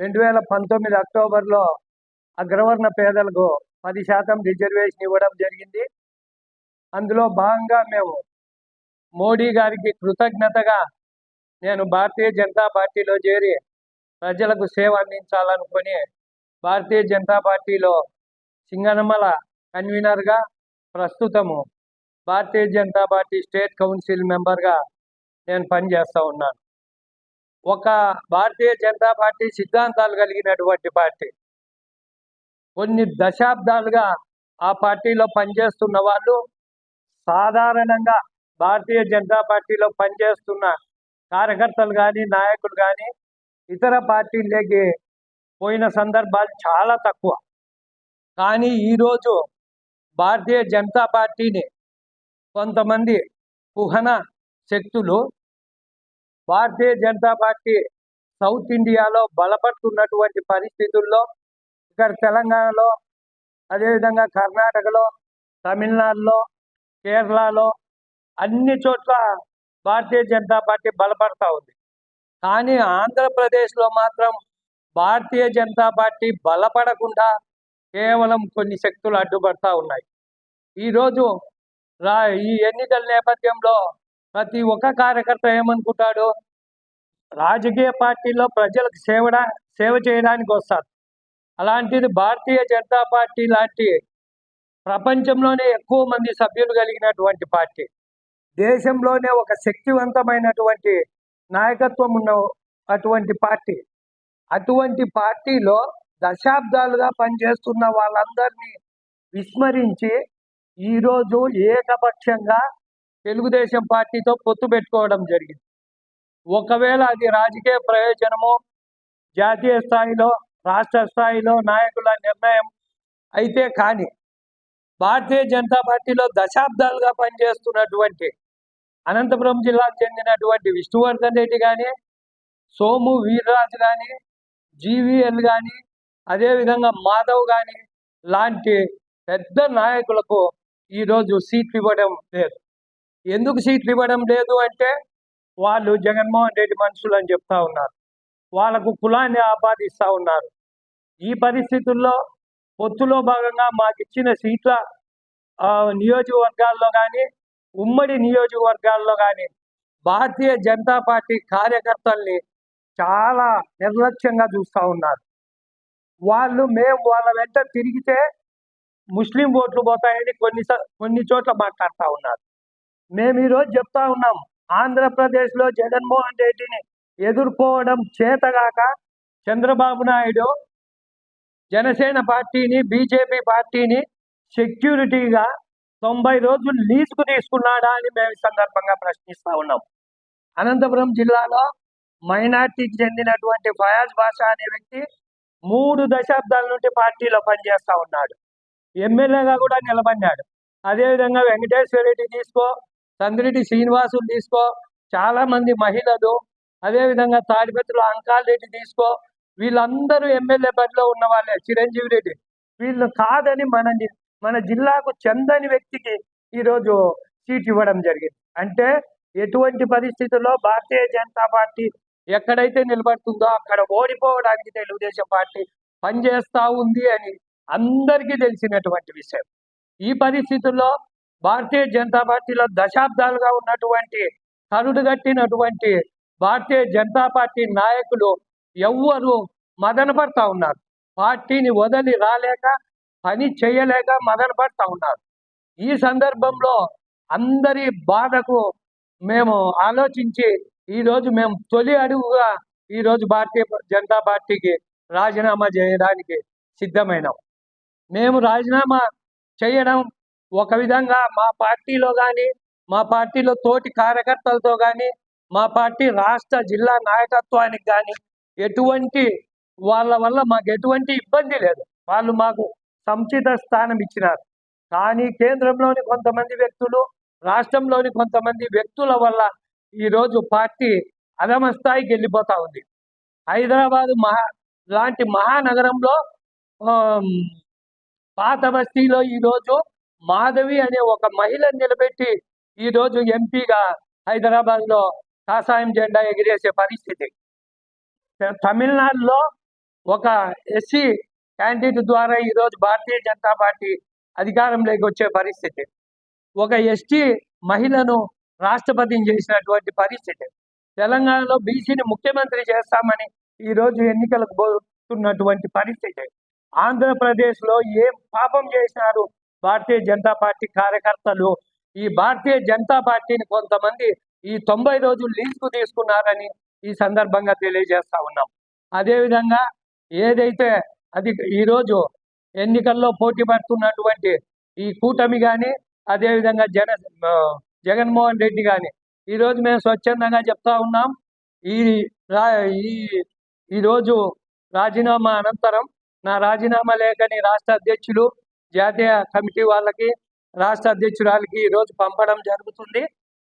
రెండు వేల పంతొమ్మిది అక్టోబర్లో అగ్రవర్ణ పేదలకు పది శాతం రిజర్వేషన్ ఇవ్వడం జరిగింది. అందులో భాగంగా మేము మోడీ గారికి కృతజ్ఞతగా నేను భారతీయ జనతా పార్టీలో చేరి ప్రజలకు సేవ అందించాలనుకుని భారతీయ జనతా పార్టీలో సింగనమల కన్వీనర్గా ప్రస్తుతము Bharatiya Janata party state council మెంబర్గా నేను పనిచేస్తూ ఉన్నాను. ఒక భారతీయ జనతా పార్టీ సిద్ధాంతాలు కలిగినటువంటి పార్టీ. కొన్ని దశాబ్దాలుగా ఆ పార్టీలో పనిచేస్తున్న వాళ్ళు సాధారణంగా భారతీయ జనతా పార్టీలో పనిచేస్తున్న కార్యకర్తలు కానీ నాయకులు కానీ ఇతర పార్టీలకి పోయిన సందర్భాలు చాలా తక్కువ. కానీ ఈరోజు భారతీయ జనతా పార్టీని కొంతమంది కుహన శక్తులు భారతీయ జనతా పార్టీ సౌత్ ఇండియాలో బలపడుతున్నటువంటి పరిస్థితుల్లో ఇక్కడ తెలంగాణలో అదేవిధంగా కర్ణాటకలో తమిళనాడులో కేరళలో అన్ని చోట్ల భారతీయ జనతా పార్టీ బలపడతా ఉంది. కానీ ఆంధ్రప్రదేశ్లో మాత్రం భారతీయ జనతా పార్టీ బలపడకుండా కేవలం కొన్ని శక్తులు అడ్డుపడతా ఉన్నాయి. ఈరోజు రా ఈ ఎన్నికల నేపథ్యంలో ప్రతి ఒక్క కార్యకర్త ఏమనుకుంటాడు? రాజకీయ పార్టీలో ప్రజలకు సేవడా సేవ చేయడానికి వస్తారు. అలాంటిది భారతీయ జనతా పార్టీ లాంటి ప్రపంచంలోనే ఎక్కువ మంది సభ్యులు కలిగినటువంటి పార్టీ. దేశంలోనే ఒక శక్తివంతమైనటువంటి నాయకత్వం ఉన్న అటువంటి పార్టీ. అటువంటి పార్టీలో దశాబ్దాలుగా పనిచేస్తున్న వాళ్ళందరినీ విస్మరించి ఈరోజు ఏకపక్షంగా తెలుగుదేశం పార్టీతో పొత్తు పెట్టుకోవడం జరిగింది. ఒకవేళ అది రాజకీయ ప్రయోజనము జాతీయ స్థాయిలో రాష్ట్ర స్థాయిలో నాయకుల నిర్ణయం అయితే కానీ భారతీయ జనతా పార్టీలో దశాబ్దాలుగా పనిచేస్తున్నటువంటి అనంతపురం జిల్లాకు చెందినటువంటి విష్ణువర్ధన్ రెడ్డి కానీ సోము వీర్రాజు కానీ జీవీఎల్ కానీ అదేవిధంగా మాధవ్ కానీ లాంటి పెద్ద నాయకులకు ఈరోజు సీట్లు ఇవ్వడం లేదు. ఎందుకు సీట్లు ఇవ్వడం లేదు అంటే వాళ్ళు జగన్మోహన్ రెడ్డి మనుషులు అని చెప్తా ఉన్నారు. వాళ్ళకు కులాన్ని ఆపాదిస్తూ ఉన్నారు. ఈ పరిస్థితుల్లో పొత్తులో భాగంగా మాకు ఇచ్చిన సీట్ల నియోజకవర్గాల్లో కానీ ఉమ్మడి నియోజకవర్గాల్లో కానీ భారతీయ జనతా పార్టీ కార్యకర్తల్ని చాలా నిర్లక్ష్యంగా చూస్తూ ఉన్నారు. వాళ్ళు మేము వాళ్ళ వెంట తిరిగితే ముస్లిం ఓట్లు పోతాయని కొన్ని కొన్ని చోట్ల మాట్లాడుతూ ఉన్నారు. మేము ఈరోజు చెప్తా ఉన్నాం ఆంధ్రప్రదేశ్లో జగన్మోహన్ రెడ్డిని ఎదుర్కోవడం చేతగాక చంద్రబాబు నాయుడు జనసేన పార్టీని బీజేపీ పార్టీని సెక్యూరిటీగా తొంభై రోజులు లీజుకు తీసుకున్నాడా అని మేము సందర్భంగా ప్రశ్నిస్తూ ఉన్నాం. అనంతపురం జిల్లాలో మైనార్టీకి చెందినటువంటి ఫయాజ్ బాషా అనే వ్యక్తి మూడు దశాబ్దాల నుండి పార్టీలో పనిచేస్తూ ఉన్నాడు. ఎమ్మెల్యేగా కూడా నిలబడ్డాడు. అదేవిధంగా వెంకటేశ్వర రెడ్డి తీసుకో సంగిరెడ్డి శ్రీనివాసులు తీసుకో. చాలా మంది మహిళలు అదేవిధంగా తాడిపత్రులు అంకాల్ రెడ్డి తీసుకో. వీళ్ళందరూ ఎమ్మెల్యే బరిలో ఉన్న వాళ్ళే చిరంజీవి రెడ్డి. వీళ్ళు కాదని మన మన జిల్లాకు చెందని వ్యక్తికి ఈరోజు సీట్ ఇవ్వడం జరిగింది. అంటే ఎటువంటి పరిస్థితుల్లో భారతీయ జనతా పార్టీ ఎక్కడైతే నిలబడుతుందో అక్కడ ఓడిపోవడానికి తెలుగుదేశం పార్టీ పనిచేస్తూ ఉంది అని అందరికీ తెలిసినటువంటి విషయం. ఈ పరిస్థితుల్లో భారతీయ జనతా పార్టీలో దశాబ్దాలుగా ఉన్నటువంటి కరుడుగట్టినటువంటి భారతీయ జనతా పార్టీ నాయకులు ఎవ్వరు మదన పడతా ఉన్నారు. పార్టీని వదిలి రాలేక పని చేయలేక మదన పడతా ఉన్నారు. ఈ సందర్భంలో అందరి బాధకు మేము ఆలోచించి ఈరోజు మేము తొలి అడుగుగా ఈరోజు భారతీయ జనతా పార్టీకి రాజీనామా చేయడానికి సిద్ధమైనాం. మేము రాజీనామా చేయడం ఒక విధంగా మా పార్టీలో కానీ మా పార్టీలో తోటి కార్యకర్తలతో కానీ మా పార్టీ రాష్ట్ర జిల్లా నాయకత్వానికి కానీ ఎటువంటి వాళ్ళ వల్ల మాకు ఎటువంటి ఇబ్బంది లేదు. వాళ్ళు మాకు సముచిత స్థానం ఇచ్చినారు. కానీ కేంద్రంలోని కొంతమంది వ్యక్తులు రాష్ట్రంలోని కొంతమంది వ్యక్తుల వల్ల ఈరోజు పార్టీ అధమ స్థాయికి వెళ్ళిపోతా ఉంది. హైదరాబాద్ మహా లాంటి మహానగరంలో పాత బస్తీలో ఈరోజు మాధవి అనే ఒక మహిళను నిలబెట్టి ఈరోజు ఎంపీగా హైదరాబాద్లో కాషాయం జెండా ఎగిరేసే పరిస్థితి. తమిళనాడులో ఒక ఎస్సీ క్యాండిడేట్ ద్వారా ఈరోజు భారతీయ జనతా పార్టీ అధికారంలోకి వచ్చే పరిస్థితి. ఒక ఎస్టీ మహిళను రాష్ట్రపతిని చేసినటువంటి పరిస్థితి. తెలంగాణలో బీసీని ముఖ్యమంత్రి చేస్తామని ఈరోజు ఎన్నికలకు పోతున్నటువంటి పరిస్థితి. ఆంధ్రప్రదేశ్లో ఏం పాపం చేసినారు భారతీయ జనతా పార్టీ కార్యకర్తలు ఈ భారతీయ జనతా పార్టీని కొంతమంది ఈ తొంభై రోజులు లీజుకు తీసుకున్నారని ఈ సందర్భంగా తెలియజేస్తా ఉన్నాం. అదేవిధంగా ఏదైతే అది ఈరోజు ఎన్నికల్లో పోటీ పడుతున్నటువంటి ఈ కూటమి కానీ అదేవిధంగా జన జగన్మోహన్ రెడ్డి కానీ ఈరోజు మేము స్వచ్ఛందంగా చెప్తా ఉన్నాం. ఈ రా ఈ ఈరోజు రాజీనామా అనంతరం నా రాజీనామా లేఖని రాష్ట్ర అధ్యక్షులు జాతీయ కమిటీ వాళ్ళకి రాష్ట్ర అధ్యక్షురాలకి ఈరోజు పంపడం జరుగుతుంది.